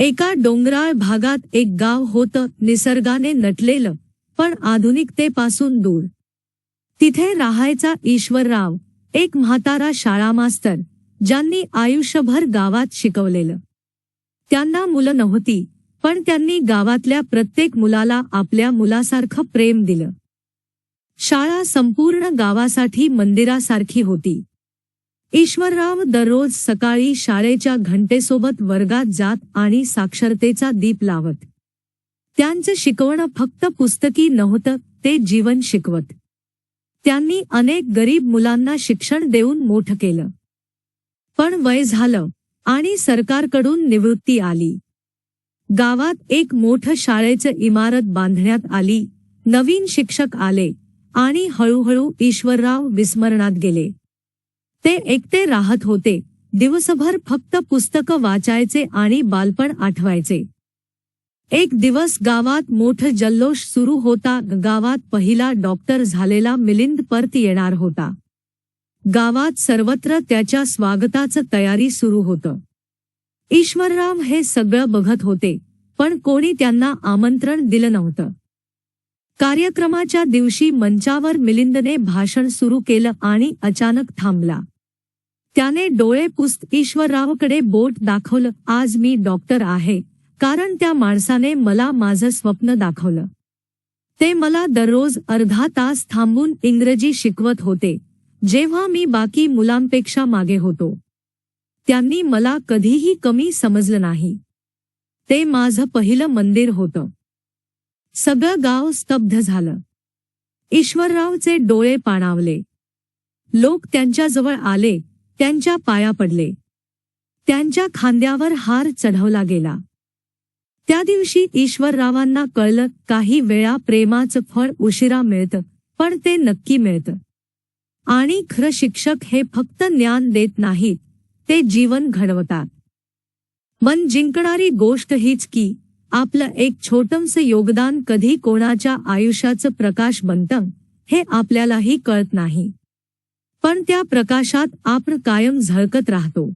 एका डोंगराळ भागात एक गाव होतं निसर्गाने नटलेलं पण आधुनिकतेपासून दूर. तिथे राहायचा ईश्वरराव एक म्हातारा शाळा मास्तर ज्यांनी आयुष्यभर गावात शिकवलेलं. त्यांना मुलं नव्हती पण त्यांनी गावातल्या प्रत्येक मुलाला आपल्या मुलासारखं प्रेम दिलं. शाळा संपूर्ण गावासाठी मंदिरासारखी होती. ईश्वरराव दररोज सकाळी शाळेच्या घंटेसोबत वर्गात जात आणि साक्षरतेचा दीप लावत. त्यांचं शिकवणं फक्त पुस्तकी नव्हतं ते जीवन शिकवत. त्यांनी अनेक गरीब मुलांना शिक्षण देऊन मोठं केलं. पण वय झालं आणि सरकारकडून निवृत्ती आली. गावात एक मोठं शाळेचं इमारत बांधण्यात आली नवीन शिक्षक आले आणि हळूहळू ईश्वरराव विस्मरणात गेले. ते एकटे राहत होते. दिवसभर फक्त पुस्तकं वाचायचे आणि बालपण आठवायचे. एक दिवस गावात मोठं जल्लोष सुरू होता. गावात पहिला डॉक्टर झालेला मिलिंद परत येणार होता. गावात सर्वत्र त्याच्या स्वागताचं तयारी सुरू होतं. ईश्वरराव हे सगळं बघत होते पण कोणी त्यांना आमंत्रण दिलं नव्हतं. कार्यक्रमाच्या दिवशी मंचावर मिलिंदने भाषण सुरू केलं आणि अचानक थांबला. त्याने डोळे पुस्त ईश्वररावकडे बोट दाखवलं. आज मी डॉक्टर आहे. कारण त्या माणसाने मला माझं स्वप्न दाखवलं. ते मला दररोज अर्धा तास थांबून इंग्रजी शिकवत होते. जेव्हा मी बाकी मुलांपेक्षा मागे होतो. त्यांनी मला कधीही कमी समजलं नाही. ते माझं पहिलं मंदिर होतं. सगळं गाव स्तब्ध झालं. ईश्वररावचे डोळे पाणावले. लोक त्यांच्याजवळ आले. त्यांच्या पाया पडले. त्यांच्या खांद्यावर हार चढवला गेला. त्या दिवशी ईश्वररावांना कळलं काही वेळा प्रेमाचं फळ उशिरा मिळतं पण ते नक्की मिळतं. आणि खरं शिक्षक हे फक्त ज्ञान देत नाहीत ते जीवन घडवतात. मन जिंकणारी गोष्ट हीच की आपलं एक छोटंसं योगदान कधी कोणाच्या आयुष्याचं प्रकाश बनतं हे आपल्यालाही कळत नाही. पण त्या प्रकाशात आपण कायम झळकत राहतो.